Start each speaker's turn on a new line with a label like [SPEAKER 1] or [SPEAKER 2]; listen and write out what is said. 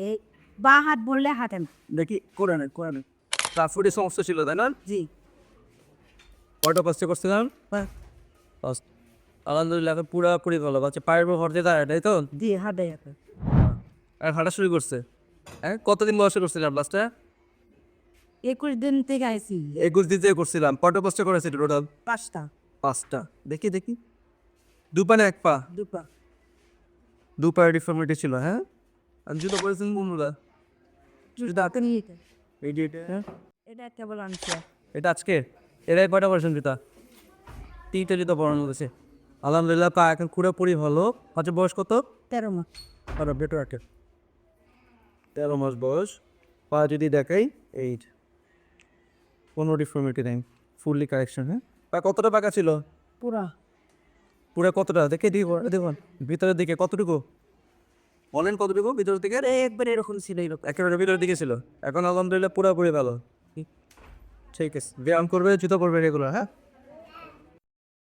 [SPEAKER 1] এই বা হাত বললে হাতে
[SPEAKER 2] দেখি করে নেন করে নেন ট্রান্সপোর্টের সমস্যা ছিল তাই না?
[SPEAKER 1] জি।
[SPEAKER 2] কয়টা পাঁচটা করছিলাম পাঁচ- আলহামদুলিল্লাহ এখন পুরাপুরি ভালো বাচ্চা পায়ের উপর ভরতে দাঁড়ায় তাই তো?
[SPEAKER 1] জি হাতে হাতে
[SPEAKER 2] আর হাঁটা শুরু করছে। হ্যাঁ কতদিন বয়সে করছিলাম লাস্টটা
[SPEAKER 1] একুশ দিন থেকে আইসি
[SPEAKER 2] একুশ দিন থেকে করছিলাম। কয়টা পাঁচটা করেছি টোটাল
[SPEAKER 1] পাঁচটা।
[SPEAKER 2] পাঁচটা। দেখি দেখি। দু পা না এক পা?
[SPEAKER 1] দুপা।
[SPEAKER 2] দু পায়ের ডিফর্মিটি ছিল হ্যাঁ? আর জুতো পরেছেন বন্ধুরা জুতো হাতে এই যে এটা,
[SPEAKER 1] এটা কেবল আনছে
[SPEAKER 2] এটা আজকে এরাই কয়টা পড়েছেন জুতা তিনটা জুতো পড়ানো হয়েছে আলহামদুলিল্লাহ পা এখন পুরোপুরি ভালো আচ্ছা বয়স কত
[SPEAKER 1] তেরো মাস
[SPEAKER 2] আর বেটার রাখে তেরো মাস বয়স পা যদি দেখাই এইট কোনো ডিফর্মিটি নেই ফুললি কারেকশন হ্যাঁ পা কতটা পাকা ছিল
[SPEAKER 1] পুরা
[SPEAKER 2] পুরো কতটা দেখে দিব দেখুন ভিতরের দিকে কতটুকু বলেন কতটুকু ভিতরের থেকে?
[SPEAKER 1] আরে একবার এরকম ছিল
[SPEAKER 2] একেবারে ভিতর দিকে ছিল। এখন আলহামদুলিল্লাহ পুরোপুরি ভালো। ঠিক আছে ব্যায়াম করবে জুতো পরবে রেগুলার হ্যাঁ?